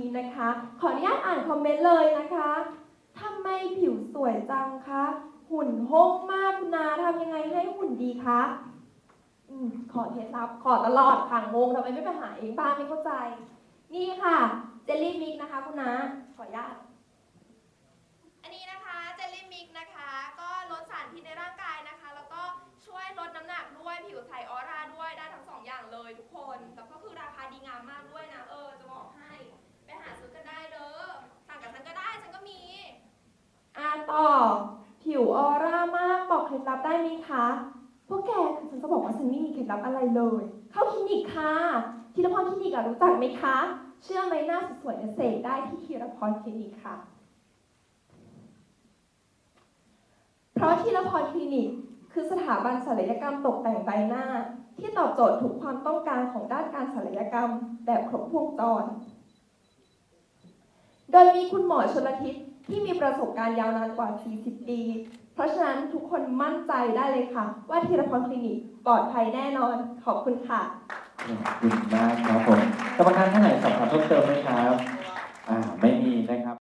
นี้นะคะ ขออนุญาตอ่านคอมเมนต์เลยนะคะทำไมผิวสวยจังคะ หุ่นห้งมากคุณนาทำยังไงให้หุ่นดีคะอืมขอเคล็ดลับขอตลอดค่ะงงทำไมไม่ไปหาเองบ้างไม่เข้าใจ นี่ค่ะ เจลลี่มิกนะคะคุณนาขออนุญาตอันนี้นะคะเจลลี่มิกนะคะ ก็ลดสารพิษในร่างกายนะคะ แล้วก็ช่วยลดน้ำหนักด้วยผิวใสออร่าด้วยได้ทั้งสองอย่างเลยทุกคน แล้วก็คือราคาดีงามมากด้วยนะ เออจะบอกให้ ไปหาซื้อกันได้เด้อสั่งกับฉันก็ได้ฉันก็มี อ่าต่อ ผิวออร่ามากบอก เคล็ดลับได้ไหมคะ พวกแกคือฉันจะบอกว่าฉันไม่มีเคล็ดลับอะไรเลย เข้าคลินิกค่ะธีรพรคลินิกอะรู้จักไหมคะ เชื่อไหมหน้าสวยๆเสกได้ที่ธีรพรคลินิกค่ะ เพราะธีรพรคลินิก คือสถาบันศัลยกรรมตกแต่งใบหน้า ที่ตอบโจทย์ทุกความต้องการของด้านการศัลยกรรม แบบครบวงจร โดยมีคุณหมอชลทิศที่มีประสบการณ์ยาวนานกว่า 40 ปี ราะฉะนั้นทุกคนมั่นใจได้เลยค่ะ ว่าทีละพรคลินิกปลอดภัยแน่นอน ขอบคุณค่ะ ขอบคุณมากครับผมกรรมการท่านไหนสอบถามเพิ่มเติมไหมครับ อ่า ไม่มีนะครับ